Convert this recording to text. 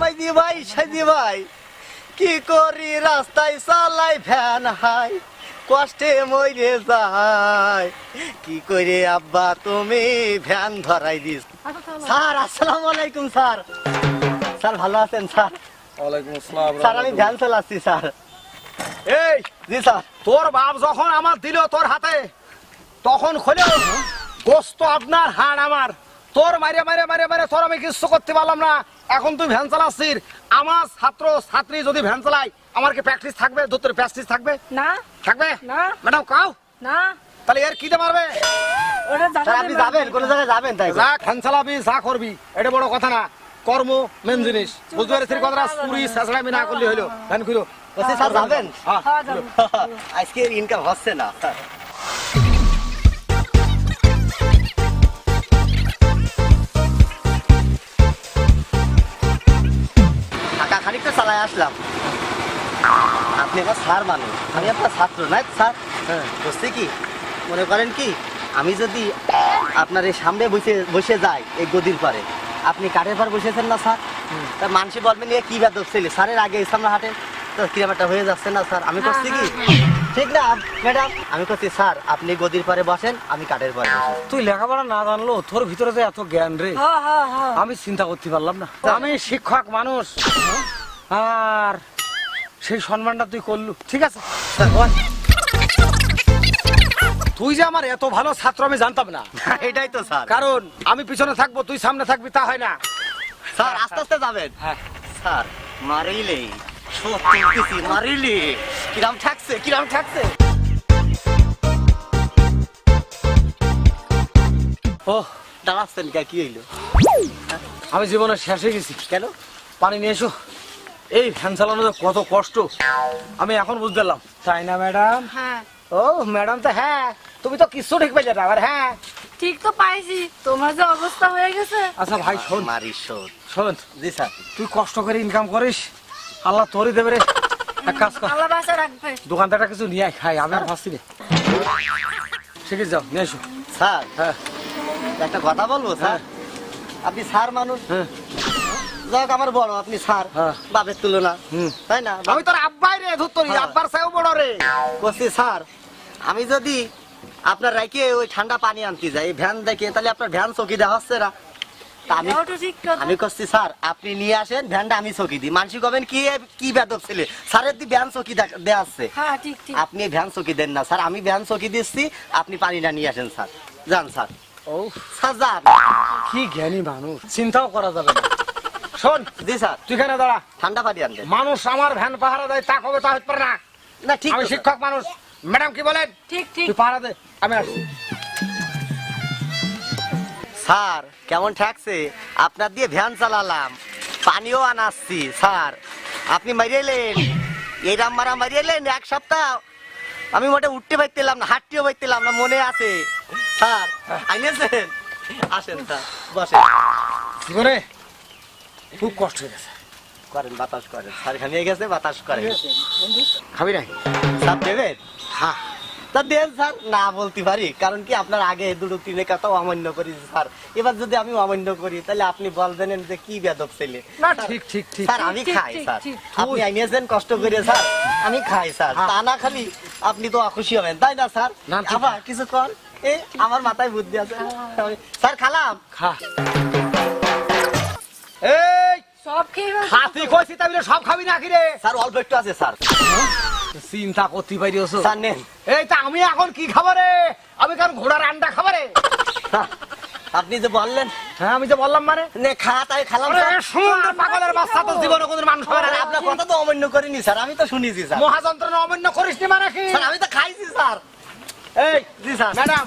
মাইদি ভাই সাইদি ভাই কি করি রাস্তায় চালাই ফ্যান হাই কষ্টে মরে যায় কি করে আব্বা তুমি ভ্যান ধরাই দিস স্যার আসসালামু আলাইকুম স্যার। স্যার ভালো আছেন স্যার? ওয়ালাইকুম আসসালাম স্যার আমি ভ্যান চালাচ্ছি স্যার। এই জি স্যার। তোর বাপ যখন আমার দিল তোর হাতে তখন খোলে গোস্ত আপনার হাড় আমার। তোর মারে মারে মারে মারে তোর আমি কিছু করতে পারলাম না। এখন তুই ভ্যান চালাচ্ছিস আমার ছাত্র ছাত্রী যদি ভ্যান চালায় আমার কি প্র্যাকটিস থাকবে? দূর প্র্যাকটিস থাকবে? না। থাকবে? না। ম্যাডাম কাও? না। তাহলে এর কিতে মারবে? আপনি যাবেন কোন জায়গায় যাবেন তাই যা ভ্যান চালাবি যা করবি এটা বড় কথা না। কর্ম মেন জিনিস। বুঝতে পেরেছিস কথাটা? চুরি চেঁচড়ামি না করলে হলো ভ্যান খুলো। বলছি, স্যার যাবেন? হ্যাঁ হ্যাঁ, আজকে ইনকাম হচ্ছে না। খানিকটা চালায় আসলাম। আপনি আমার স্যার মানুষ আমি আপনার ছাত্র নাই স্যার? হ্যাঁ। বুঝছি কি? মনে করেন কি আমি যদি আপনার এই সামনে বসে বসে যাই এই গদির পরে আপনি কাঠের পর বসেছেন না স্যার? তা মানুষ বলবেন নিয়ে কি বেদক ছিল? স্যারের আগে এই সামনে হাটে তো কিরকমটা হয়ে যাচ্ছে না স্যার? আমি করছি কি? ঠিক না ম্যাডাম? আমি করছি স্যার আপনি গদির পরে বসেন আমি কাঠের পরে তুই লেখাপড়া না জানলো তোর ভিতরে যে এত জ্ঞান রে? হ্যাঁ, হ্যাঁ, হ্যাঁ। আমি চিন্তা করতে পারলাম না। আমি শিক্ষক মানুষ। আর সেই সম্মানটা তুই করলু। ঠিক আছে? তুই যে আমার এত ভালো ছাত্র আমি জানতাম না। এটাই তো স্যার। কারণ আমি পিছনে থাকব তুই সামনে থাকবি তা হয় না। স্যার আস্তে আস্তে যাবেন। হ্যাঁ। স্যার মারিলে। সত্যি মারিলে। কিরাম ঠাকছে কিরাম ঠাকছে। ও দাঁড়াচ্ছেন কে? কি হইল? আমি জীবনে শেষে গেছি। কেন? পানি নিয়ে এসো। এই ফ্যান চালানো কত কষ্ট। আমি এখন বুঝতে পারলাম। তাই না ম্যাডাম? হ্যাঁ। ও ম্যাডাম তো হ্যাঁ। তুমি তো কিছু ঠিক পাইলে না আবার হ্যাঁ। ঠিক তো পাইছি। তোমার যে অবস্থা হয়ে গেছে। আচ্ছা ভাই শোন। মারি শোধ শোন জি স্যার। তুই কষ্ট করে ইনকাম করিস। আল্লাহ তোরই দেবে রে। এক কাজ কর। আল্লাহ বাসা রাখবে। দোকান থেকে কিছু নিয়ে আয়, খাই আমি আর ভাবছি রে শিখে যাও নিয়ে এসো। স্যার হ্যাঁ। একটা কথা বলব স্যার? আপনি স্যার মানুষ। হ্যাঁ। যাক আমার বড় আপনি স্যার হ্যাঁ। বাপের তুলনা। তাই না? আমি তোর আব্বাই রে ধুত্তরি হ্যাঁ। আব্বার সাহেব বড় রে। বলছি স্যার আমি যদি আপনার রাইকে ওই ঠান্ডা পানি আনতে যাই ভ্যান দেখে তাহলে আপনার ভ্যান চকি দেওয়া হচ্ছে না। আমি করছি স্যার আপনি নিয়ে আসেন ভ্যানটা আমি চকি দিই। মানসি কবেন কি কি বেদক ছেলে? স্যারের দি ভ্যান চকি দেয়া আছে। হ্যাঁ ঠিক ঠিক। আপনি ভ্যান চকি দেন না স্যার। আমি ভ্যান চকি দিচ্ছি আপনি পানিটা নিয়ে আসেন স্যার। যান স্যার। ও স্যার যান। কি জ্ঞানী মানুষ। চিন্তাও করা যাবে না। শোন। জি স্যার। তুই কেন দাঁড়া। ঠান্ডা পানি আনবেন মানুষ আমার ভ্যান পাহারা দেয় তা কবে তা হতে পারে না? না ঠিক আমি শিক্ষক মানুষ। ম্যাডাম কি বলেন? ঠিক ঠিক। তুই পাহারা দে আমি আসছি। স্যার কেমন ঠেকছে? আপনার দিয়ে ভ্যান চালালাম। পানিও আনাচ্ছি স্যার। আপনি মারিয়েলেন এই রাম মারা মারিয়েলেন এক সপ্তাহ। আমি মোটে উঠতে পারতেলাম না হাঁটতেও পারতেলাম না মনে আছে। স্যার আইনেছেন? আসেন স্যার বসেন। জীবনে খুব কষ্ট হয়ে গেছে। করেন বাতাস করেন। স্যার ঘামিয়ে গেছে বাতাস করেন। খাবি নাই স্যার দেবেন? হ্যাঁ। তা দেন স্যার। না বলতে পারি। কারণ কি আপনার আগে দুটো তিনে কথা অমান্য করেছি স্যার। এবার যদি আমি অমান্য করি তাহলে আপনি বলবেন যে কি বেদক ছেলে। না ঠিক ঠিক ঠিক। স্যার আমি খাই স্যার। আপনি কষ্ট করে স্যার। আমি খাই স্যার। হ্যাঁ। তা না খালি আপনি তো খুশি হবেন তাই না স্যার। আবার কিছু কর। এ আমার মাথায় বুদ্ধি আছে। স্যার খালাম। খা। সব খেয়ে ফেলছো কইছি তাই সব খাবি না রে? স্যার অল্প একটু আছে স্যার। চিন্তা করতে পারিস স্যার। নেন। এই তা আমি এখন কি খাব রে? আমি কারণ ঘোড়ার আন্ডা খাব রে। স্যার, আপনি যে বললেন। হ্যাঁ আমি যে বললাম মানে। নে খা তাই খালাম আরে স্যার। সুন্দর পাগলের বাচ্চা তো জীবনে কোনদিন মানুষ হবে না। আপনার কথা তো অমান্য করিনি স্যার। আমি তো শুনেছি স্যার। মহাযন্ত্রণা অমান্য করিস নি মানে কি? স্যার আমি তো খাইছি স্যার। এই জি স্যার। ম্যাডাম।